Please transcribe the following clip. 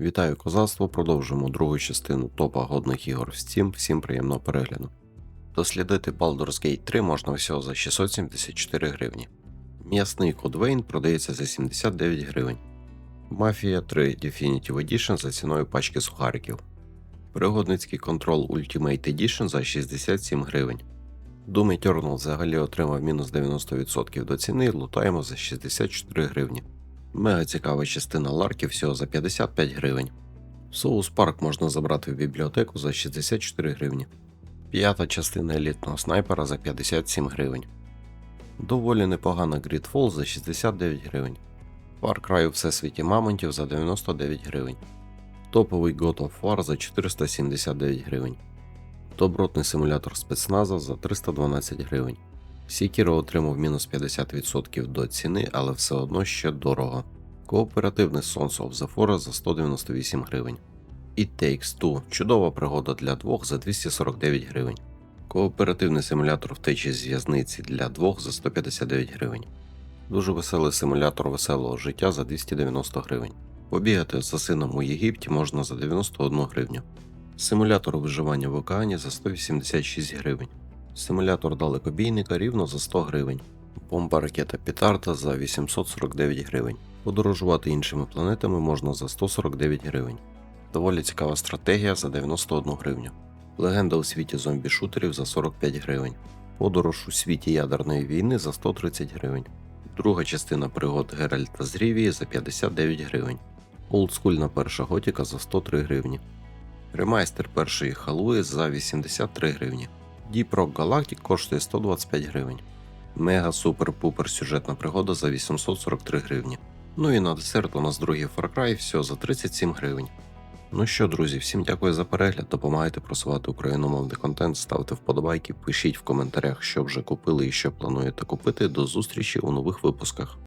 Вітаю козацтво, продовжуємо другу частину топа годних ігор в Steam. Всім приємного перегляду. Дослідити Baldur's Gate 3 можна всього за 674 гривні. М'ясний код продається за 79 гривень. Мафія 3 Definitive Edition за ціною пачки сухариків. Пригодницький контрол Ultimate Edition за 67 гривень. Doom Eternal взагалі отримав мінус 90% до ціни, лутаємо за 64 гривні. Мега цікава частина ларків всього за 55 гривень. Соус Парк можна забрати в бібліотеку за 64 гривні. П'ята частина елітного снайпера за 57 гривень. Доволі непогана Gridfall за 69 гривень. Far Cry у всесвіті мамонтів за 99 гривень. Топовий God of War за 479 гривень. Добротний симулятор спецназа за 312 гривень. Sekiro отримав мінус 50% до ціни, але все одно ще дорого. Кооперативний Sons of за 198 гривень. It Takes Two – чудова пригода для двох за 249 гривень. Кооперативний симулятор втечі з в'язниці для двох за 159 гривень. Дуже веселий симулятор веселого життя за 290 гривень. Побігати з сином у Єгипті можна за 91 гривню. Симулятор виживання в океані за 186 гривень. Симулятор далекобійника рівно за 100 гривень. Бомба ракета Петарда за 849 гривень. Подорожувати іншими планетами можна за 149 гривень. Доволі цікава стратегія за 91 гривню. Легенда у світі зомбі-шутерів за 45 гривень. Подорож у світі ядерної війни за 130 гривень. Друга частина пригод Геральта з Рівії за 59 гривень. Олдскульна перша готіка за 103 гривні. Ремайстер першої халуї за 83 гривні. Deep Rock Galactic коштує 125 гривень. Мега Супер Пупер сюжетна пригода за 843 гривні. Ну і на десерт у нас другий Far Cry всього за 37 гривень. Ну що, друзі, всім дякую за перегляд. Допомагайте просувати україномовний контент, ставте вподобайки, пишіть в коментарях, що вже купили і що плануєте купити. До зустрічі у нових випусках.